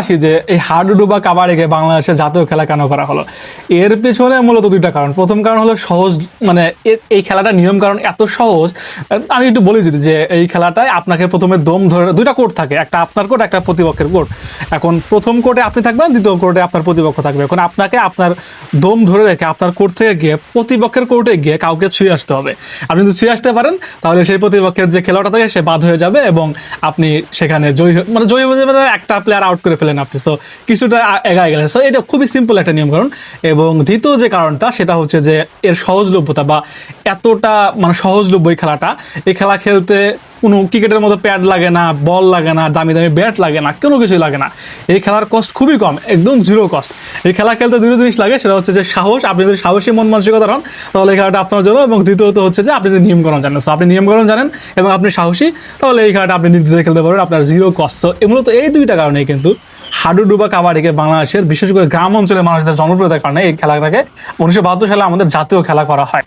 আসি যে এই হাডুডু বা কাবাডিকে বাংলাদেশের জাতীয় খেলা কেন করা হলো? এর পেছনে মূলত দুইটা কারণ। প্রথম কারণ হলো সহজ মানে এই খেলাটা নিয়ম কারণ এত সহজ। আমি একটু বলি যদি যে এই খেলাটায় আপনাকে প্রথমে দম ধরে, দুইটা কোর্ট থাকে। একটা আপনার কোর্ট, একটা প্রতিপক্ষের কোর্ট। এখন প্রথম কোর্টে আপনি থাকবেন, দ্বিতীয় কোর্টে আপনার প্রতিপক্ষ থাকবে। এখন আপনাকে আপনার দম ধরে রেখে আপনার কোর্ট থেকে গিয়ে প্রতিপক্ষের কোর্টে গিয়ে কাউকে ছুঁয়ে আসতে হবে। আপনি যদি ছুঁয়ে আসতে পারেন, তাহলে সেই প্রতিপক্ষের যে খেলোয়াড়টা থাকে, সে বাদ হয়ে যাবে এবং আপনি সেখানে জয়ী মানে জয়ী হয়ে যাবে, একটা প্লেয়ার আউট করে ফেলেন আপনি। সো কিছুটা এগায় গেলেন। সো এটা খুবই সিম্পল একটা নিয়ম কারণ এবং দ্বিতীয় যে কারণটা, সেটা হচ্ছে যে এর সহজলভ্যতা বা এতটা মানে সহজলভ্য এই খেলাটা। এই খেলা খেলতে কোনো ক্রিকেটের মতো প্যাড লাগে না, বল লাগে না, দামি দামি ব্যাট লাগে না, কোনো কিছুই লাগে না। এই খেলার কস্ট খুবই কম, একদম জিরো কস্ট এই খেলা খেলতে দুটো জিনিস লাগে, সেটা হচ্ছে যে সাহস, আপনি যদি সাহসী মন মানসিকতা হন, তাহলে এই খেলাটা আপনার জন্য এবং দ্বিতীয়ত হচ্ছে যে আপনি যদি নিয়মকরণ জানেন। সো আপনি নিয়মকরণ জানেন এবং আপনি সাহসী, তাহলে এই খেলাটা আপনি নিজে খেলতে পারবেন, আপনার জিরো কস্ট সো মূলত এই দুইটা কারণেই কিন্তু হাডুডু বা কাবাডিকে বাংলাদেশের, বিশেষ করে গ্রাম অঞ্চলের মানুষদের জনপ্রিয়তার কারণে এই খেলাটাকে উনিশশো বাহাত্তর সালে আমাদের জাতীয় খেলা করা হয়।